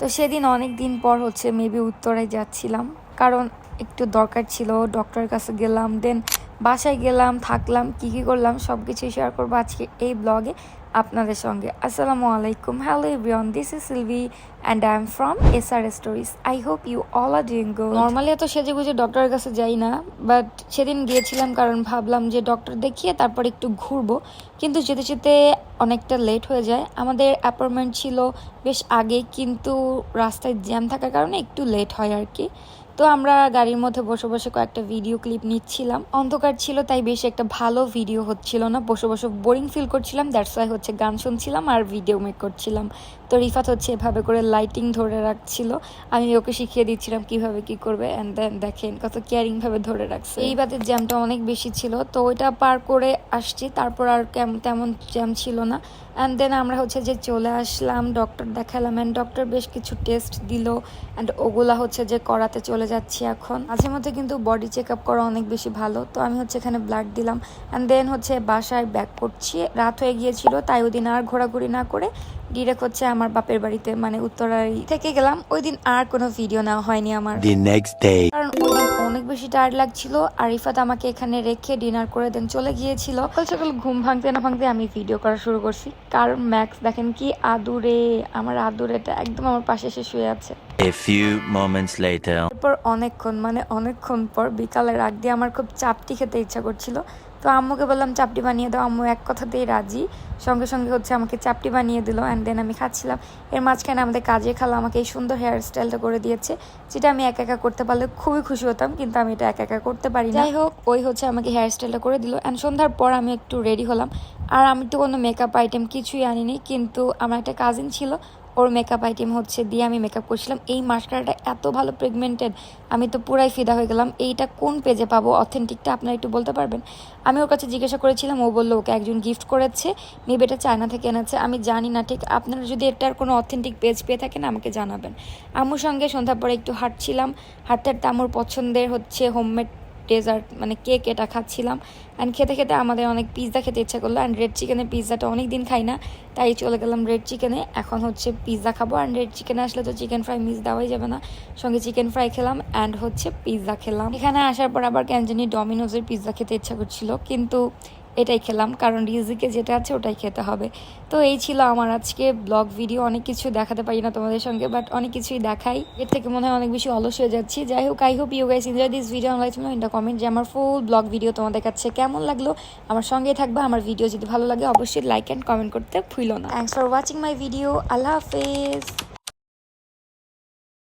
তো সেদিন অনেক দিন পর হচ্ছে মেবি উত্তরায় যাচ্ছিলাম। কারণ একটু দরকার ছিল ডক্টরের কাছে গেলাম দেন বাসায় গেলাম, থাকলাম, কি কি করলাম সব কিছু শেয়ার করব আজকে এই ব্লগে আপনাদের সঙ্গে। আসসালামু আলাইকুম। Hello everyone this is Silvi and I am from S R stories I hope you all are doing good normally এত সেজে গুজে ডক্টরের কাছে যাই না বাট সেদিন গিয়েছিলাম কারণ ভাবলাম যে ডক্টর দেখিয়ে তারপর একটু ঘুরবো। কিন্তু যেতে যেতে অনেকটা লেট হয়ে যায়। আমাদের অ্যাপয়েন্টমেন্ট ছিল বেশ আগে, কিন্তু রাস্তায় জ্যাম থাকার কারণে একটু লেট হয় আর কি। তো আমরা গাড়ির মধ্যে বসে বসে কয়েকটা ভিডিও ক্লিপ নিচ্ছিলাম। অন্ধকার ছিল, তাই বেশ একটা ভালো ভিডিও হচ্ছিল না। বসে বসে বোরিং ফিল করছিলাম দ্যাটস ওয়াই হচ্ছে গান শুনছিলাম আর ভিডিও মেক করছিলাম। তো রিফাত হচ্ছে এভাবে করে লাইটিং ধরে রাখছিল। আমি ওকে শিখিয়ে দিচ্ছিলাম কীভাবে কি করবে অ্যান্ড দেন দেখেন কত কেয়ারিং ভাবে ধরে রাখছে। এই বাদের জ্যামটা অনেক বেশি ছিল, তো ওইটা পার করে আসছি, তারপর আর তেমন জ্যাম ছিল না। অ্যান্ড দেন আমরা হচ্ছে যে চলে আসলাম ডক্টর দেখালাম অ্যান্ড ডক্টর বেশ কিছু টেস্ট দিল অ্যান্ড ওগুলা হচ্ছে যে করাতে চলে যাচ্ছি এখন। মাঝে মধ্যে কিন্তু বডি চেক আপ করা অনেক বেশি ভালো। তো আমি হচ্ছে এখানে ব্লাড দিলাম। অ্যান্ড দেন হচ্ছে বাসায় ব্যাক করছি। রাত হয়ে গিয়েছিল তাই ওই দিন আর ঘোরাঘুরি না করে ডিরেক্ট হচ্ছে আমার বাপের বাড়িতে মানে উত্তরাই থেকে গেলাম। ওই দিন আর কোনো ভিডিও নেওয়া হয়নি আমার. কারণ ওই দিন অনেক বেশি টায়ার্ড লাগছিল। আর রিফাত আমাকে এখানে রেখে ডিনার করে দেন চলে গিয়েছিল। সকাল সকাল ঘুম ভাঙতে না ভাঙতে আমি ভিডিও করা শুরু করছি। কারণ ম্যাক্স দেখেন কি আদুরে আমার আদুরেটা একদম আমার পাশে এসে শুয়ে আছে। A few moments later. অনেকক্ষণ মানে অনেকক্ষণ পর বিকালের আগ দিয়ে আমার খুব চাপটি খেতে ইচ্ছা করছিল। তো আম্মুকে বললাম চাপটি বানিয়ে দাও আম্মু এক কথাতেই রাজি। সঙ্গে সঙ্গে হচ্ছে আমাকে চাপটি বানিয়ে দিল অ্যান্ড দেন আমি খাচ্ছিলাম। এর মাঝখানে আমাদের কাজে খালা আমাকে এই সুন্দর হেয়ার স্টাইলটা করে দিয়েছে যেটা আমি একা একা করতে পারলে খুবই খুশি হতাম। কিন্তু আমি এটা একা একা করতে পারি যাই হোক, ওই হচ্ছে আমাকে হেয়ার স্টাইলটা করে দিল। অ্যান্ড সন্ধ্যার পর আমি একটু রেডি হলাম। আর আমি তো কোনো মেকআপ আইটেম কিছুই আনিনি, কিন্তু আমার একটা কাজিন ছিল ওর মেকআপ আইটেম হচ্ছে দিয়ে আমি মেকআপ করছিলাম। এই মাস্কারাটা এত ভালো প্রেগনেন্টেড আমি তো পুরাই ফিদা হয়ে গেলাম। এইটা কোন পেজে পাবো? অথেন্টিকটা আপনারা একটু বলতে পারবেন? আমি ওর কাছে জিজ্ঞাসা করেছিলাম, ও বলল, ওকে একজন গিফট করেছে। মেবি এটা চায়না থেকে এনেছে। আমি জানি না, ঠিক? আপনারা যদি এটার কোনো অথেন্টিক পেজ পেয়ে থাকেন, আমাকে জানাবেন। আম্মুর সঙ্গে সন্ধ্যার পরে একটু হাঁটছিলাম। হাঁটতে হাঁটতে আমার পছন্দের হচ্ছে হোমমেড ডেজার্ট মানে কেক এটা খাচ্ছিলাম। অ্যান্ড খেতে খেতে আমাদের অনেক পিৎজা খেতে ইচ্ছা করল। অ্যান্ড রেড চিকেনের পিৎজাটা অনেক দিন খাই না। তাই চলে গেলাম রেড চিকেনে এখন হচ্ছে পিৎজা খাব। অ্যান্ড রেড চিকেনে আসলে তো চিকেন ফ্রাই মিস দেওয়াই যাবে না। সঙ্গে চিকেন ফ্রাই খেলাম অ্যান্ড হচ্ছে পিৎজা খেলাম। এখানে আসার পর আবার কেন জানি ডমিনোজের পিৎজা খেতে ইচ্ছা করছিল। কিন্তু এটাই খেলাম, কারণ রিজিকে যেটা আছে ওটাই খেতে হবে। তো এই ছিল আমার আজকে ব্লগ ভিডিও অনেক কিছু দেখাতে পারি না তোমাদের সঙ্গে বাট অনেক কিছুই দেখাই। এর থেকে মনে হয় অনেক বেশি অলস হয়ে যাচ্ছি। যাই হোক I hope you guys enjoy this video like in the comment যে আমার ফুল ব্লগ ভিডিও তোমাদের কাছে কেমন লাগল। আমার সঙ্গেই থাকবে, আমার ভিডিও যদি ভালো লাগে, অবশ্যই লাইক অ্যান্ড কমেন্ট করতে ভুলো না। Thanks for watching my video আল্লাহ হাফেজ।